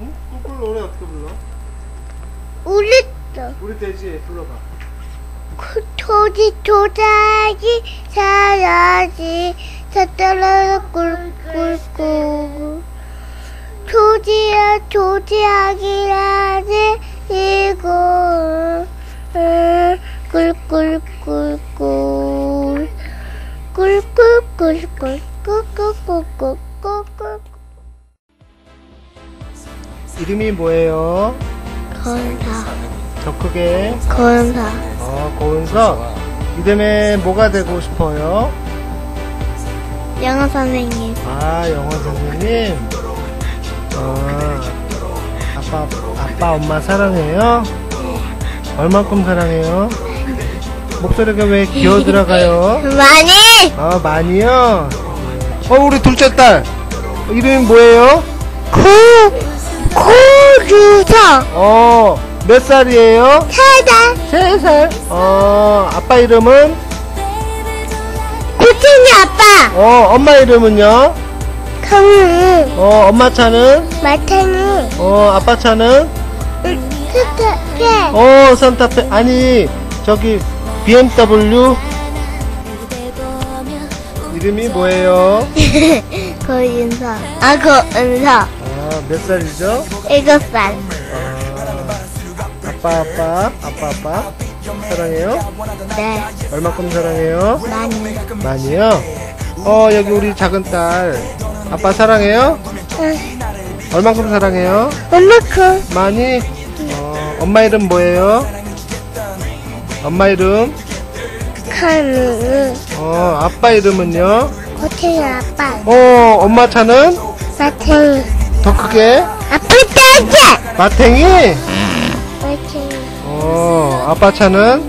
응? 꿀꿀 노래 어떻게 불러? 울었어. 우리 돼지 불러봐. 토지 토자기 사야지 사떨어져 꿀꿀꿀 토지야 토지하기라지 이거 꿀꿀꿀꿀 꿀꿀꿀꿀꿀꿀꿀꿀꿀꿀 이름이 뭐예요? 건사 더 크게. 건사 어, 고은서. 이름에 뭐가 되고 싶어요? 영어 선생님 아, 영어 선생님. 어, 아빠, 아빠, 엄마 사랑해요? 얼만큼 사랑해요? 목소리가 왜 기어 들어가요? 많이 아, 많이요? 어, 우리 둘째 딸. 이름이 뭐예요? 고 고주성 어, 몇 살이에요? 세달 세 살. 어, 아빠 이름은? 구천이 아빠 어, 엄마 이름은요? 강우 어, 엄마 차는? 마탱이 어, 아빠 차는? 스타게 어, 산타페. 아니, 저기, BMW? 이름이 뭐예요? 고윤서 아 고은서 아, 몇 살이죠? 일곱 살 아빠, 아빠, 아빠, 아빠. 사랑해요? 네 얼마큼 사랑해요? 많이 많이요? 어, 여기 우리 작은 딸. 아빠 사랑해요? 얼만큼 사랑해요? 얼마큼 많이? 어, 엄마 이름 뭐예요? 엄마 이름? 강우 어, 아빠 이름은요? 고천이 아빠 어, 엄마 차는? 마탱이 더 크게? 아빠 딸기 마탱이? 마탱이 어, 아빠 차는?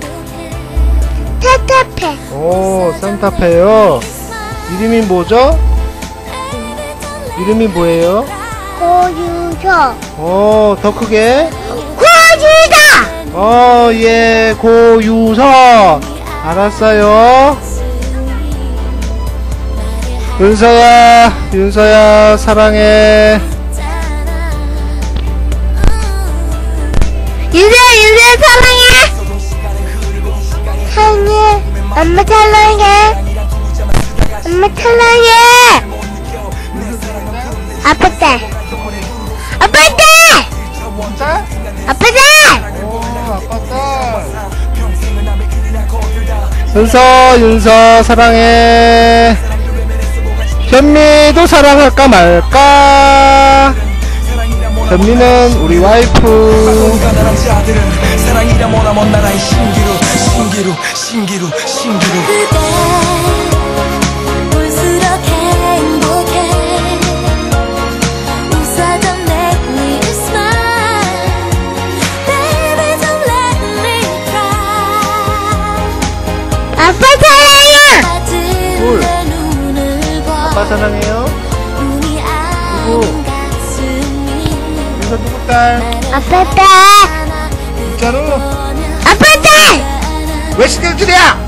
타타페 오, 산타페요. 이름이 뭐죠? 이름이 뭐예요? 고유서 어, 더 크게? 고주다 어, 예, 고유서. 알았어요. 윤서야, 윤서야, 사랑해. 유세 유세 사랑해 사랑해 엄마 사랑해 엄마 사랑해 아빠 딸 아빠 딸 진짜? 아빠 딸 오, 아빠 딸. 윤서, 윤서, 사랑해. 현미도 사랑할까 말까? 현미는 우리 와이프 사랑이라 뭐라 뭔 나라의 신기루 신기루 신기루 신기루 아빠 사랑해요. 누구? 윤서 누구 딸? 아빠 딸 진짜로? 아빠 딸 왜 시끌들이야?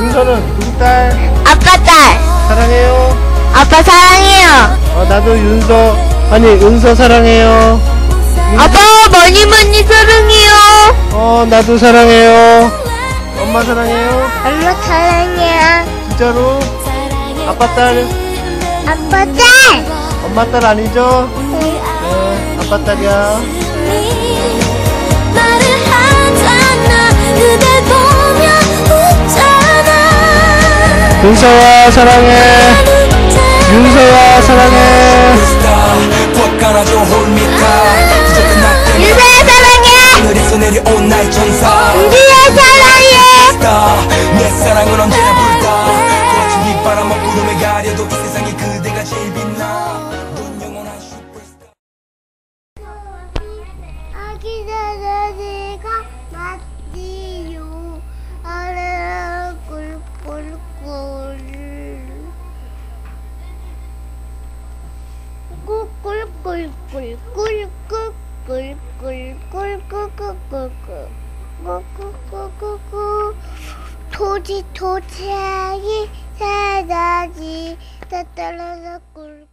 윤서는 누구 딸? 아빠 딸 사랑해요. 아빠 사랑해요 어, 나도 윤서, 아니, 은서 사랑해요. 아빠 많이 많이 사랑해요 어, 나도 사랑해요. 엄마 사랑해요. 엄마 사랑해요 진짜로? 아빠 딸, 아빠 딸 엄마 딸 아니죠? 바닥이야. 윤서야 사랑해. 윤서야 사랑해. 윤서야 사랑해. 윤서야 꿀꿀꿀 꿀꿀꿀꿀꿀꿀꿀꿀꿀꿀꿀꿀꿀꿀꿀꿀꿀 토지 토지하기 사라지 따따라라 꿀